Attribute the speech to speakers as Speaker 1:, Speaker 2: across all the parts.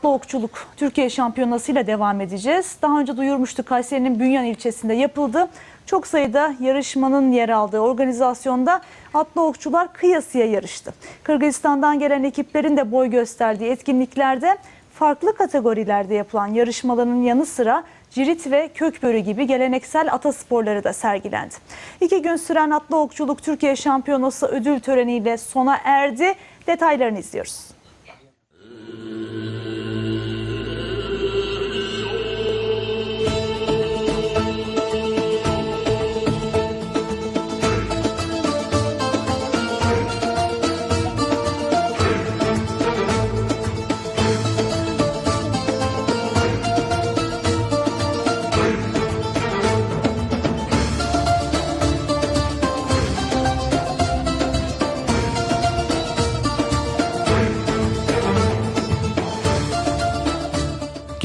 Speaker 1: atlı okçuluk Türkiye Şampiyonası ile devam edeceğiz. Daha önce duyurmuştuk Kayseri'nin Bünyan ilçesinde yapıldı. Çok sayıda yarışmanın yer aldığı organizasyonda atlı okçular kıyasıya yarıştı. Kırgızistan'dan gelen ekiplerin de boy gösterdiği etkinliklerde farklı kategorilerde yapılan yarışmaların yanı sıra cirit ve kökbörü gibi geleneksel atasporları da sergilendi. İki gün süren atlı okçuluk Türkiye Şampiyonası ödül töreniyle sona erdi. Detaylarını izliyoruz.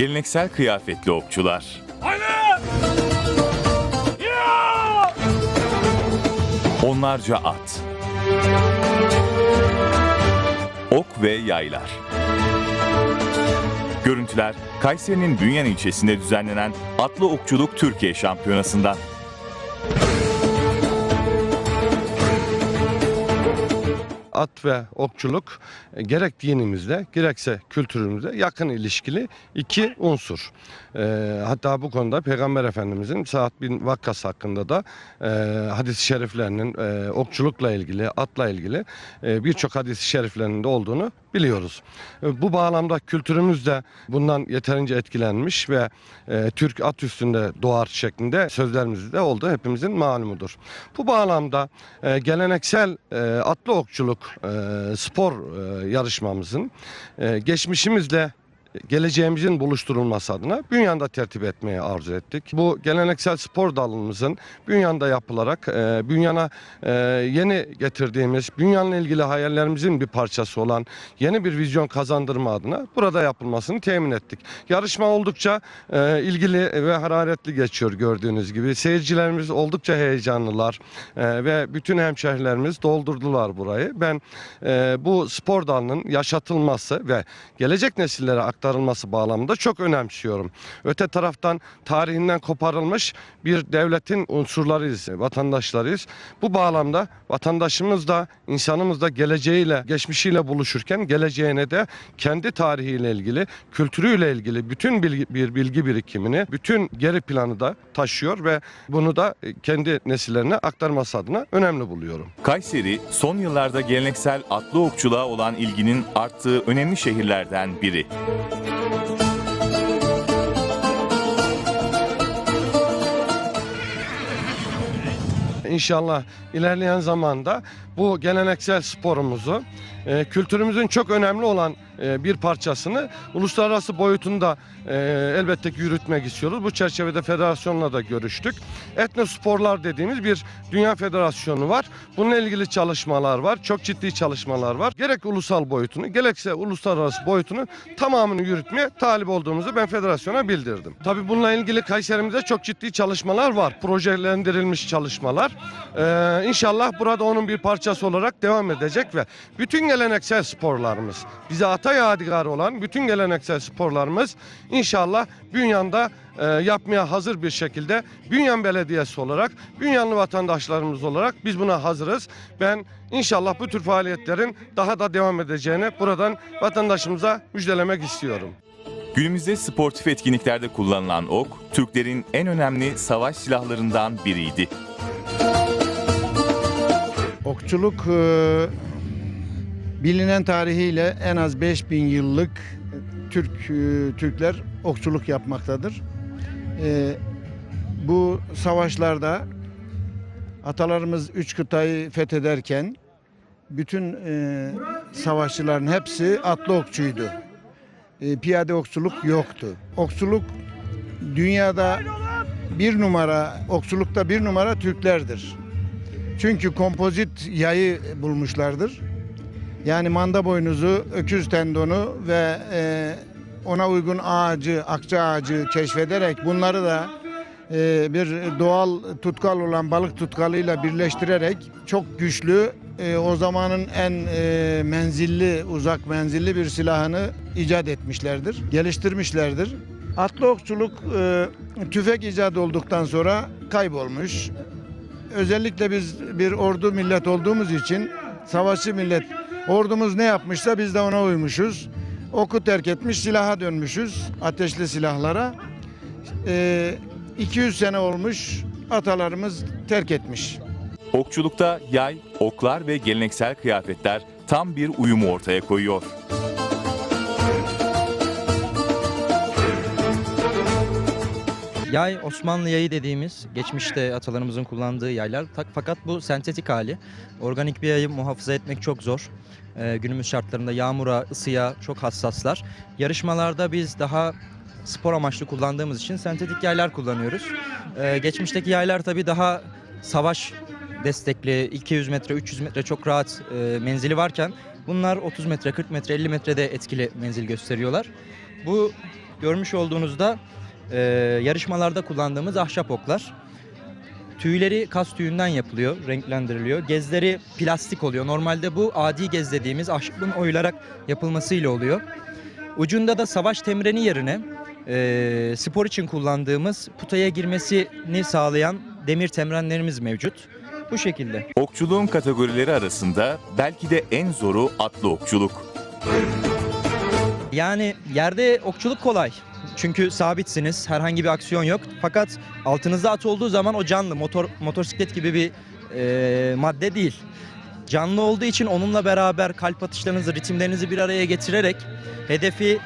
Speaker 2: Geleneksel kıyafetli okçular. Onlarca at. Ok ve yaylar. Görüntüler Kayseri'nin Bünyan ilçesinde düzenlenen Atlı Okçuluk Türkiye Şampiyonası'ndan.
Speaker 3: At ve okçuluk e, gerek dinimizde gerekse kültürümüzde yakın ilişkili iki unsur. E, hatta bu konuda Peygamber Efendimizin Sa'd bin Vakkas hakkında da e, hadis-i şeriflerinin e, okçulukla ilgili, atla ilgili e, birçok hadis-i şeriflerinin de olduğunu biliyoruz. E, bu bağlamda kültürümüz de bundan yeterince etkilenmiş ve e, Türk at üstünde doğar şeklinde sözlerimiz de oldu. Hepimizin malumudur. Bu bağlamda e, geleneksel e, atlı okçuluk e, spor e, yarışmamızın e, geçmişimizle geleceğimizin buluşturulması adına Bünyan'da tertip etmeyi arzu ettik. Bu geleneksel spor dalımızın Bünyan'da yapılarak e, Bünyan'a e, yeni getirdiğimiz, Bünyan'la ilgili hayallerimizin bir parçası olan yeni bir vizyon kazandırma adına burada yapılmasını temin ettik. Yarışma oldukça e, ilgili ve hararetli geçiyor gördüğünüz gibi. Seyircilerimiz oldukça heyecanlılar e, ve bütün hemşehrilerimiz doldurdular burayı. Ben e, bu spor dalının yaşatılması ve gelecek nesillere aktarılması bağlamında çok önemsiyorum. Öte taraftan tarihinden koparılmış bir devletin unsurlarıyız, vatandaşlarıyız. Bu bağlamda vatandaşımız da insanımız da geleceğiyle, geçmişiyle buluşurken geleceğine de kendi tarihiyle ilgili, kültürüyle ilgili bütün bilgi, bir bilgi birikimini, bütün geri planı da taşıyor ve bunu da kendi nesillerine aktarması adına önemli buluyorum.
Speaker 2: Kayseri son yıllarda geleneksel atlı okçuluğa olan ilginin arttığı önemli şehirlerden biri.
Speaker 3: İnşallah ilerleyen zamanda bu geleneksel sporumuzu, e, kültürümüzün çok önemli olan bir parçasını uluslararası boyutunda e, elbette ki yürütmek istiyoruz. Bu çerçevede federasyonla da görüştük. Etnosporlar dediğimiz bir dünya federasyonu var. Bununla ilgili çalışmalar var. Çok ciddi çalışmalar var. Gerek ulusal boyutunu gerekse uluslararası boyutunu tamamını yürütmeye talip olduğumuzu ben federasyona bildirdim. Tabii bununla ilgili Kayserimizde çok ciddi çalışmalar var. Projelendirilmiş çalışmalar. Ee, inşallah burada onun bir parçası olarak devam edecek ve bütün geleneksel sporlarımız bize ata yadigarı olan bütün geleneksel sporlarımız inşallah Bünyan'da e, yapmaya hazır bir şekilde Bünyan Belediyesi olarak, Bünyanlı vatandaşlarımız olarak biz buna hazırız. Ben inşallah bu tür faaliyetlerin daha da devam edeceğini buradan vatandaşımıza müjdelemek istiyorum.
Speaker 2: Günümüzde sportif etkinliklerde kullanılan ok, Türklerin en önemli savaş silahlarından biriydi.
Speaker 4: Okçuluk e, bilinen tarihiyle en az 5000 yıllık Türk e, Türkler okçuluk yapmaktadır. E, bu savaşlarda atalarımız üç kıtayı fethederken bütün e, savaşçıların hepsi atlı okçuydu. Piyade okçuluk yoktu. Okçuluk dünyada bir numara, okçulukta bir numara Türklerdir. Çünkü kompozit yayı bulmuşlardır. Yani manda boynuzu, öküz tendonu ve e, ona uygun ağacı, akça ağacı keşfederek bunları da e, bir doğal tutkal olan balık tutkalıyla birleştirerek çok güçlü e, o zamanın en e, menzilli, uzak menzilli bir silahını icat etmişlerdir, geliştirmişlerdir. Atlı okçuluk e, tüfek icat olduktan sonra kaybolmuş. Özellikle biz bir ordu millet olduğumuz için savaşçı millet ordumuz ne yapmışsa biz de ona uymuşuz. Oku terk etmiş silaha dönmüşüz ateşli silahlara. E, 200 sene olmuş atalarımız terk etmiş.
Speaker 2: Okçulukta yay, oklar ve geleneksel kıyafetler tam bir uyumu ortaya koyuyor.
Speaker 5: Yay Osmanlı yayı dediğimiz geçmişte atalarımızın kullandığı yaylar fakat bu sentetik hali. Organik bir yayı muhafaza etmek çok zor. Ee, günümüz şartlarında yağmura, ısıya çok hassaslar. Yarışmalarda biz daha spor amaçlı kullandığımız için sentetik yaylar kullanıyoruz. Ee, geçmişteki yaylar tabii daha savaş destekli 200 metre 300 metre çok rahat e, menzili varken bunlar 30 metre 40 metre 50 metrede etkili menzil gösteriyorlar. Bu görmüş olduğunuzda e, yarışmalarda kullandığımız ahşap oklar. Tüyleri kas tüyünden yapılıyor, renklendiriliyor. Gezleri plastik oluyor. Normalde bu adi gez dediğimiz ahşabın oyularak yapılmasıyla oluyor. Ucunda da savaş temreni yerine e, spor için kullandığımız putaya girmesini sağlayan demir temrenlerimiz mevcut. Bu şekilde.
Speaker 2: Okçuluğun kategorileri arasında belki de en zoru atlı okçuluk.
Speaker 5: Yani yerde okçuluk kolay. Çünkü sabitsiniz, herhangi bir aksiyon yok. Fakat altınızda at olduğu zaman o canlı, motor motosiklet gibi bir e, madde değil. Canlı olduğu için onunla beraber kalp atışlarınızı, ritimlerinizi bir araya getirerek hedefi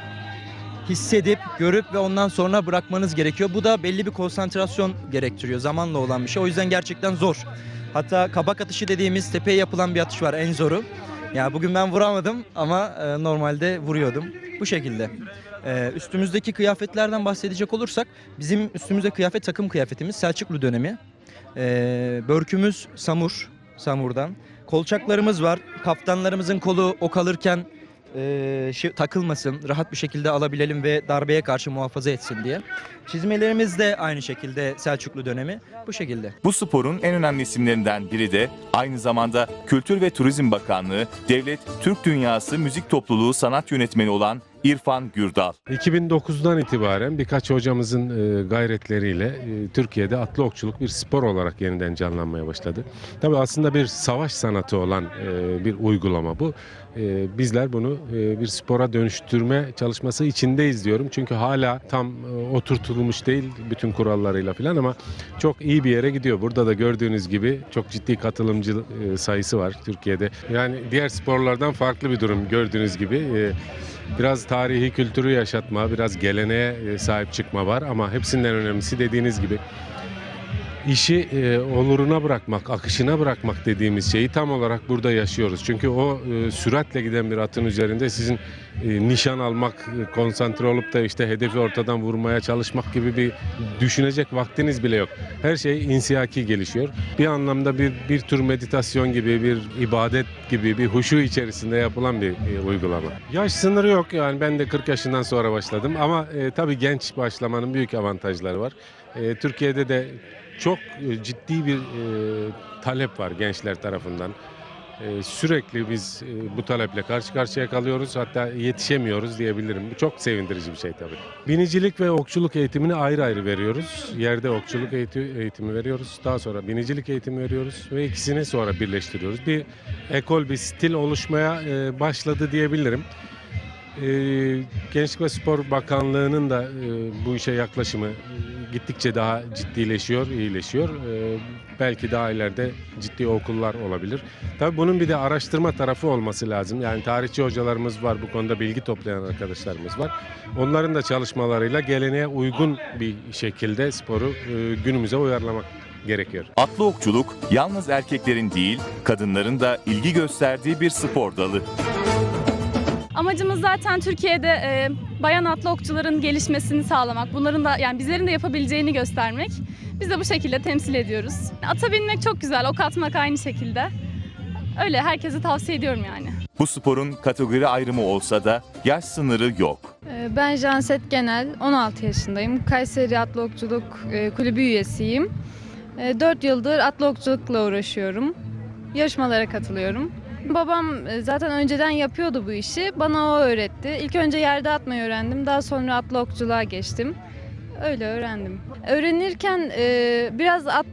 Speaker 5: hissedip, görüp ve ondan sonra bırakmanız gerekiyor. Bu da belli bir konsantrasyon gerektiriyor. Zamanla olan bir şey. O yüzden gerçekten zor. Hatta kabak atışı dediğimiz tepeye yapılan bir atış var en zoru. Ya bugün ben vuramadım ama e, normalde vuruyordum. Bu şekilde. E, üstümüzdeki kıyafetlerden bahsedecek olursak bizim üstümüzde kıyafet takım kıyafetimiz Selçuklu dönemi. E, börkümüz samur, samurdan. Kolçaklarımız var. Kaftanlarımızın kolu ok alırken e, şey, takılmasın, rahat bir şekilde alabilelim ve darbeye karşı muhafaza etsin diye. Çizmelerimiz de aynı şekilde Selçuklu dönemi. Bu şekilde.
Speaker 2: Bu sporun en önemli isimlerinden biri de aynı zamanda Kültür ve Turizm Bakanlığı Devlet Türk Dünyası Müzik Topluluğu sanat yönetmeni olan İrfan Gürdal.
Speaker 6: 2009'dan itibaren birkaç hocamızın e, gayretleriyle e, Türkiye'de atlı okçuluk bir spor olarak yeniden canlanmaya başladı. Tabii aslında bir savaş sanatı olan e, bir uygulama bu. E, Bizler bunu e, bir spora dönüştürme çalışması içindeyiz diyorum. Çünkü hala tam e, oturtulmuş değil bütün kurallarıyla falan ama çok iyi bir yere gidiyor. Burada da gördüğünüz gibi çok ciddi katılımcı e, sayısı var Türkiye'de. Yani diğer sporlardan farklı bir durum gördüğünüz gibi. Biraz tarihi kültürü yaşatma, biraz geleneğe sahip çıkma var ama hepsinden önemlisi dediğiniz gibi işi e, oluruna bırakmak, akışına bırakmak dediğimiz şeyi tam olarak burada yaşıyoruz. Çünkü o e, süratle giden bir atın üzerinde sizin e, nişan almak, e, konsantre olup da işte hedefi ortadan vurmaya çalışmak gibi bir düşünecek vaktiniz bile yok. Her şey insiyaki gelişiyor. Bir anlamda bir bir tür meditasyon gibi, bir ibadet gibi, bir huşu içerisinde yapılan bir e, uygulama. Yaş sınırı yok yani ben de 40 yaşından sonra başladım ama e, tabii genç başlamanın büyük avantajları var. E, Türkiye'de de çok e, ciddi bir e, talep var gençler tarafından. E, sürekli biz e, bu taleple karşı karşıya kalıyoruz hatta yetişemiyoruz diyebilirim. Bu çok sevindirici bir şey tabii. Binicilik ve okçuluk eğitimini ayrı ayrı veriyoruz. Yerde okçuluk eğiti- eğitimi veriyoruz. Daha sonra binicilik eğitimi veriyoruz ve ikisini sonra birleştiriyoruz. Bir ekol, bir stil oluşmaya e, başladı diyebilirim. E, Gençlik ve Spor Bakanlığı'nın da e, bu işe yaklaşımı e, gittikçe daha ciddileşiyor, iyileşiyor. E, belki daha ileride ciddi okullar olabilir. Tabii bunun bir de araştırma tarafı olması lazım. Yani tarihçi hocalarımız var, bu konuda bilgi toplayan arkadaşlarımız var. Onların da çalışmalarıyla geleneğe uygun bir şekilde sporu e, günümüze uyarlamak gerekiyor.
Speaker 2: Atlı okçuluk yalnız erkeklerin değil, kadınların da ilgi gösterdiği bir spor dalı.
Speaker 7: Amacımız zaten Türkiye'de e, bayan atlı okçuların gelişmesini sağlamak. Bunların da yani bizlerin de yapabileceğini göstermek. Biz de bu şekilde temsil ediyoruz. Ata binmek çok güzel, ok atmak aynı şekilde. Öyle herkese tavsiye ediyorum yani.
Speaker 2: Bu sporun kategori ayrımı olsa da yaş sınırı yok.
Speaker 8: Ee, Ben Janset Genel, 16 yaşındayım. Kayseri Atlı Okçuluk e, Kulübü üyesiyim. 4 yıldır atlı okçulukla uğraşıyorum. Yarışmalara katılıyorum. Babam e, zaten önceden yapıyordu bu işi. Bana o öğretti. İlk önce yerde atmayı öğrendim. Daha sonra atlı okçuluğa geçtim. Öyle öğrendim. Öğrenirken e, biraz at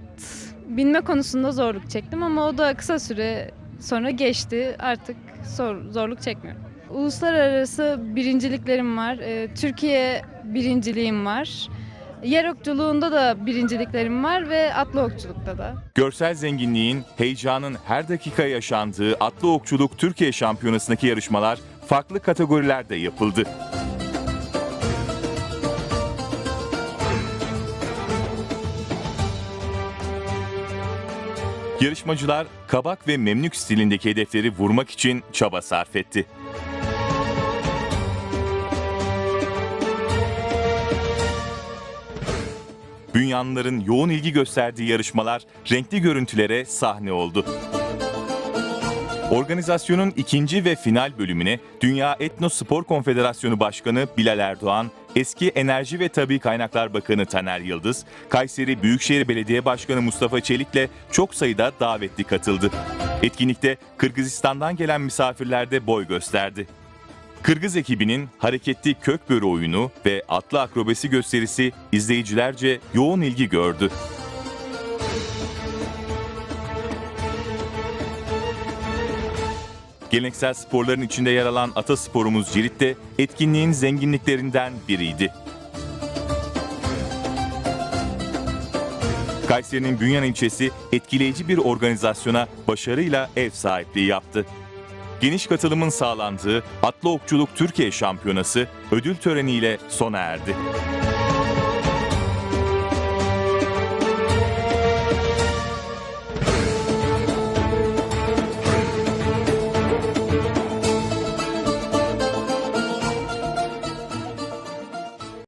Speaker 8: binme konusunda zorluk çektim ama o da kısa süre sonra geçti. Artık zor, zorluk çekmiyorum. Uluslararası birinciliklerim var. E, Türkiye birinciliğim var. Yer okçuluğunda da birinciliklerim var ve atlı okçulukta da.
Speaker 2: Görsel zenginliğin, heyecanın her dakika yaşandığı Atlı Okçuluk Türkiye Şampiyonası'ndaki yarışmalar farklı kategorilerde yapıldı. Yarışmacılar kabak ve memlük stilindeki hedefleri vurmak için çaba sarf etti. Bünyanlıların yoğun ilgi gösterdiği yarışmalar renkli görüntülere sahne oldu. Organizasyonun ikinci ve final bölümüne Dünya Etno Spor Konfederasyonu Başkanı Bilal Erdoğan, eski Enerji ve Tabi Kaynaklar Bakanı Taner Yıldız, Kayseri Büyükşehir Belediye Başkanı Mustafa Çelik'le çok sayıda davetli katıldı. Etkinlikte Kırgızistan'dan gelen misafirler de boy gösterdi. Kırgız ekibinin hareketli kök börü oyunu ve atlı akrobasi gösterisi izleyicilerce yoğun ilgi gördü. Geleneksel sporların içinde yer alan atasporumuz cirit de etkinliğin zenginliklerinden biriydi. Kayseri'nin Bünyan ilçesi etkileyici bir organizasyona başarıyla ev sahipliği yaptı. Geniş katılımın sağlandığı Atlı Okçuluk Türkiye Şampiyonası ödül töreniyle sona erdi.